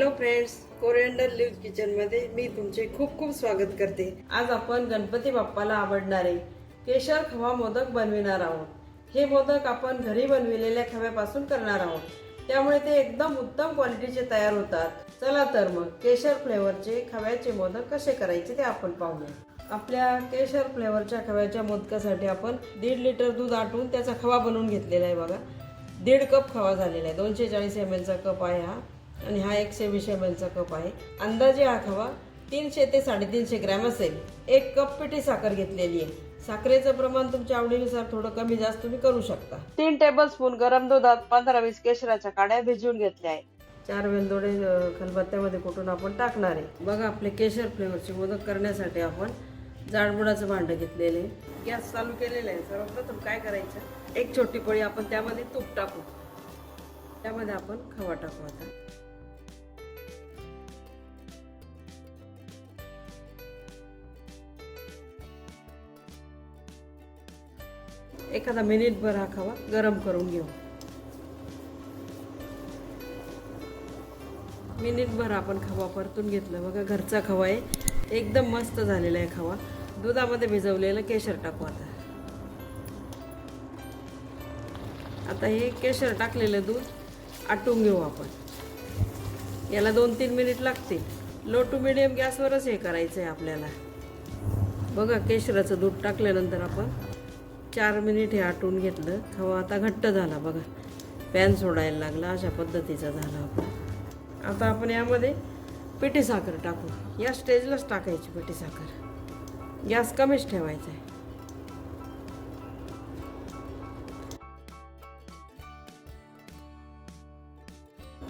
Hello friends coriander leave किचनमध्ये मी तुमचे खूप खूप स्वागत करते. आज आपण गणपती बाप्पाला आवडणारे केशर खवा मोदक बनविणार आहोत. हे मोदक आपण घरी बनविलेल्या खव्यापासून करणार आहोत. त्यामुळे ते एकदम उत्तम क्वालिटीचे तयार होतात. चला तर मग केशर फ्लेवरचे खव्याचे मोदक कसे करायचे ते आपण पाहूया. आपल्या केशर फ्लेवरच्या खव्याच्या मोदकासाठी आपण दीड लिटर दूध आटून त्याचा खवा बनवून घेतलेला आहे बघा. दीड कप खवा झालेला आहे. दोनशे चाळीस एम एलचा कप आहे हा. आणि हा एकशे वीस एम एलचा कप आहे. अंदाजे हा खवा तीनशे ते साडेतीनशे ग्रॅम असेल. एक कप पिठी साखर घेतलेली आहे. साखरेचं प्रमाण तुमच्या आवडीनुसार थोडं कमी जास्त तुम्ही करू शकता. तीन टेबल स्पून गरम दुधात पंधरा वीस केशराच्या काड्या भिजवून घेतल्या आहे चार वेलदोडे खलबत्त्यामध्ये कुठून आपण टाकणार आहे. बघा आपले केशर फ्लेवरचे मोदक करण्यासाठी आपण जाडबुडाचं भांडं घेतलेले गॅस चालू केलेलं आहे. सर्वप्रथम काय करायचं? एक छोटी पळी आपण त्यामध्ये तूप टाकू. त्यामध्ये आपण खवा टाकू आता. एखादा मिनिटभर हा खवा गरम करून घेऊ. मिनिटभर आपण खवा परतून घेतला. बघा घरचा खवा आहे. एकदम मस्त झालेला आहे खवा. दुधामध्ये भिजवलेलं केशर टाकू आता. आता हे केशर टाकलेलं दूध आटून घेऊ आपण. याला दोन तीन मिनिट लागतील. लो टू मिडियम गॅसवरच हे करायचं आहे आपल्याला. बघा केशराचं दूध टाकल्यानंतर आपण चार मिनिट हे आटून घेतलं. खवा आता घट्ट झाला बघा. पॅन सोडायला लागला अशा पद्धतीचा झाला आपण आता आपण यामध्ये पिठी साखर टाकू. या स्टेजलाच टाकायची पिठी साखर. गॅस कमीच ठेवायचा आहे.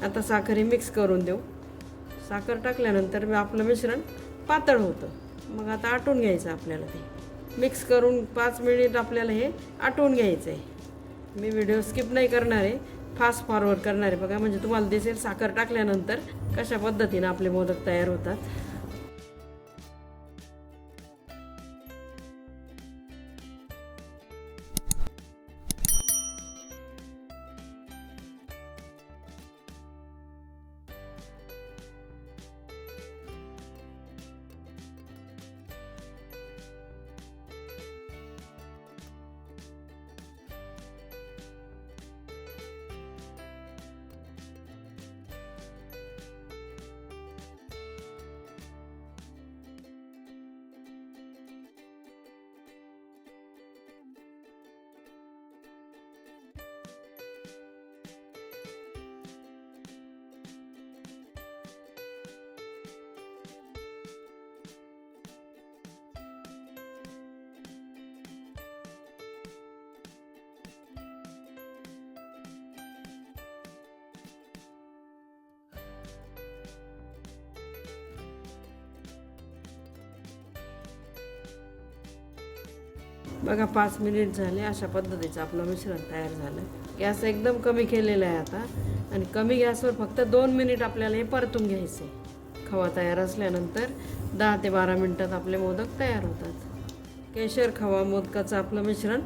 आता साखर हे मिक्स करून देऊ. साखर टाकल्यानंतर आपलं मिश्रण पातळ होतं. मग आता आटून घ्यायचं आपल्याला ते. मिक्स करून पाच मिनिट आपल्याला हे आटवून घ्यायचं आहे मी व्हिडिओ स्किप नाही करणार आहे फास्ट फॉरवर्ड करणार आहे. बघा म्हणजे तुम्हाला दिसेल साखर टाकल्यानंतर कशा पद्धतीनं आपले मोदक तयार होतात. बघा पाच मिनिट झाले. अशा पद्धतीचं आपलं मिश्रण तयार झालं. गॅस एकदम कमी केलेला आहे आता. आणि कमी गॅसवर फक्त दोन मिनिट आपल्याला हे परतून घ्यायचे खवा तयार असल्यानंतर दहा ते बारा मिनटात आपले मोदक तयार होतात. केशर खवा मोदकाचं आपलं मिश्रण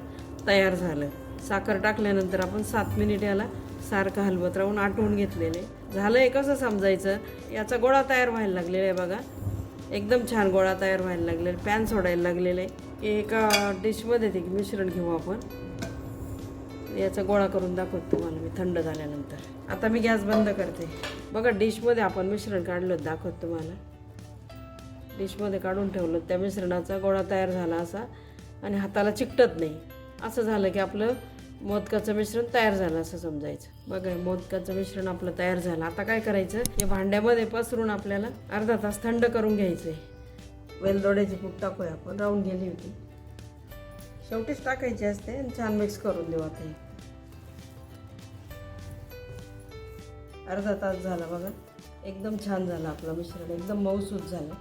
तयार झालं. साखर टाकल्यानंतर आपण सात मिनिट याला सारखं हलवत राहून आटवून घेतलेले. झालं आहे कसं समजायचं? याचा गोळा तयार व्हायला लागलेला आहे बघा. एकदम छान गोळा तयार व्हायला लागलेला पॅन सोडायला लागलेले आहे. एका डिशमध्ये ते मिश्रण घेऊ आपण. याचा गोळा करून दाखवतो तुम्हाला मी थंड झाल्यानंतर. आता मी गॅस बंद करते. बघा डिशमध्ये आपण मिश्रण काढलं दाखवत तुम्हाला. डिशमध्ये काढून ठेवलं त्या मिश्रणाचा गोळा तयार झाला असा. आणि हाताला चिकटत नाही. असं झालं की आपलं मोदकाचं मिश्रण तयार झालं असं समजायचं. बघा मोदकाचं मिश्रण आपलं तयार झालं. आता काय करायचं? या भांड्यामध्ये पसरून आपल्याला अर्धा तास थंड करून घ्यायचं आहे वेलदोड्याची पूट टाकूया आपण. राहून गेली होती. शेवटीच टाकायची असते आणि छान मिक्स करून देऊ आता अर्धा तास झाला बघा. एकदम छान झालं आपलं मिश्रण. एकदम मऊसूत झालं.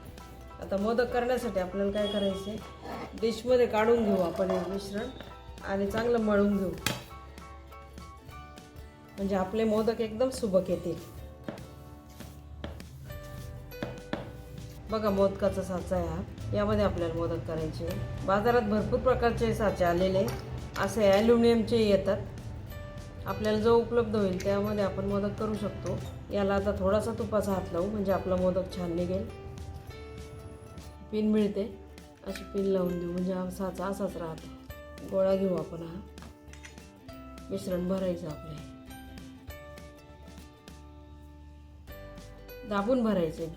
आता मोदक करण्यासाठी आपल्याला काय करायचं आहे डिशमध्ये काढून घेऊ आपण हे मिश्रण. आणि चांगलं मळून घेऊ. म्हणजे आपले मोदक एकदम सुबक येतील. बघा मोदकाचा साचा आहे हा. यामध्ये आपल्याला मोदक करायचे. आहे. बाजारात भरपूर प्रकारचे साचे आलेले असे ॲल्युमिनियमचे येतात. आपल्याला जो उपलब्ध होईल त्यामध्ये आपण मदत करू शकतो. याला आता थोडासा तुपाचा हात लावू म्हणजे आपला मोदक छान निघेल. पिन मिळते. अशी पिन लावून देऊ. म्हणजे साचा असाच राहतो. गोळा घेऊ आपण हा. मिश्रण भरायचं आपले. दाबून भरायचे.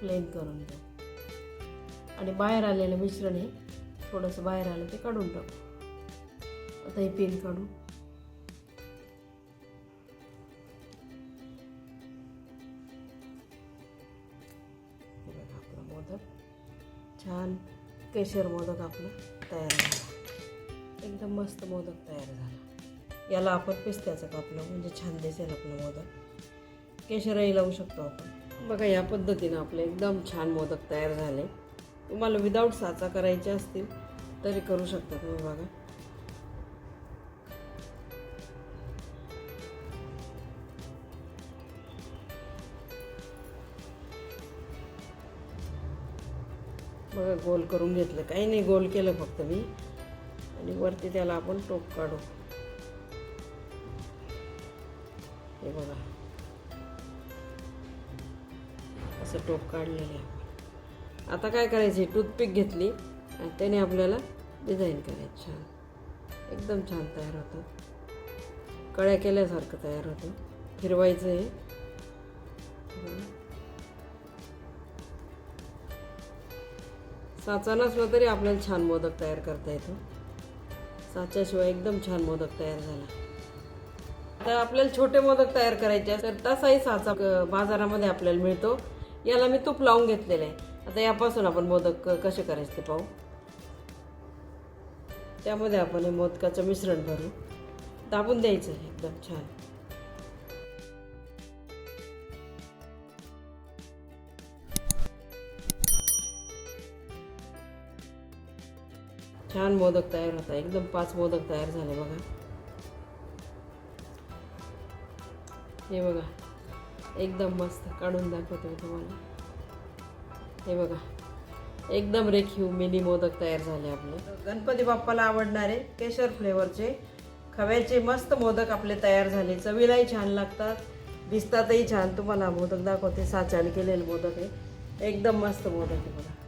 प्लेन करून देऊ आणि बाहेर आलेलं मिश्रण हे थोडंसं बाहेर आलं ते काढून टाकू. आता हे पिन काढू. छान केशर मोदक आपला तयार झाला. एकदम मस्त मोदक तयार झाला. याला आपण पिस्त्याचं कापलं म्हणजे छान दिसेल आपलं मोदक. केशरही लावू शकतो आपण. बघा या पद्धतीनं आपले एकदम छान मोदक तयार झाले. तुम्हाला विदाऊट साचा करायचे असतील तरी करू शकता तुम्ही बघा. बघा गोल करून घेतलं. काही नाही गोल केलं फक्त मी. आणि वरती त्याला आपण टोप काढू. हे बघा. असं टोप काढलेलं आहे. आता काय करायचे? टूथपिक घेतली आणि त्याने आपल्याला डिझाईन करायची. छान. एकदम छान तयार होतं. कळ्या केल्यासारखं तयार होतं. फिरवायचं हे साचा नसला तरी आपल्याला छान मोदक तयार करता येतो. साच्याशिवाय एकदम छान मोदक तयार झाला. आता आपल्याला छोटे मोदक तयार करायचे तर तसाही साचा बाजारामध्ये आपल्याला मिळतो. याला मी तूप लावून घेतलेलं आहे. आता यापासून आपण मोदक कसे करायचे ते पाहू. त्यामध्ये आपण हे मोदकाचं मिश्रण भरू. दाबून द्यायचं एकदम छान. छान मोदक तयार होता एकदम पाच मोदक तयार झाले बघा. हे बघा. एकदम मस्त काढून दाखवते मी तुम्हाला. हे बघा. एकदम रेखीव मिनी मोदक तयार झाले आपले. गणपती बाप्पाला आवडणारे केशर फ्लेवरचे खव्याचे मस्त मोदक आपले तयार झाले. चवीलाही छान लागतात. दिसतातही छान. तुम्हाला मोदक दाखवते. साचाने केलेले मोदक आहे एकदम मस्त मोदक आहे बघा.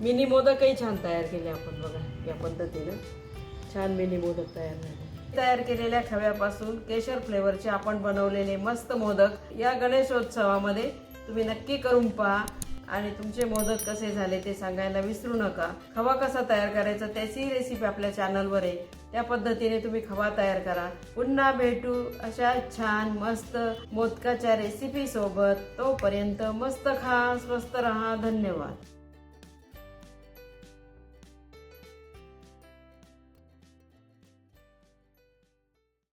मिनी मोदकही छान तयार केले आपण बघा या पद्धतीनं. छान मिनी मोदक तयार झाले. तयार केलेल्या खव्यापासून केशर फ्लेवरचे आपण बनवलेले मस्त मोदक या गणेशोत्सवामध्ये तुम्ही नक्की करून पहा आणि तुमचे मोदक कसे झाले ते सांगायला विसरू नका. खवा कसा तयार करायचा त्याची रेसिपी आपल्या चॅनलवर आहे. त्या पद्धतीने तुम्ही खवा तयार करा. पुन्हा भेटू अशा छान मस्त मोदकाच्या रेसिपी सोबत. तोपर्यंत मस्त खा स्वस्त रहा. धन्यवाद.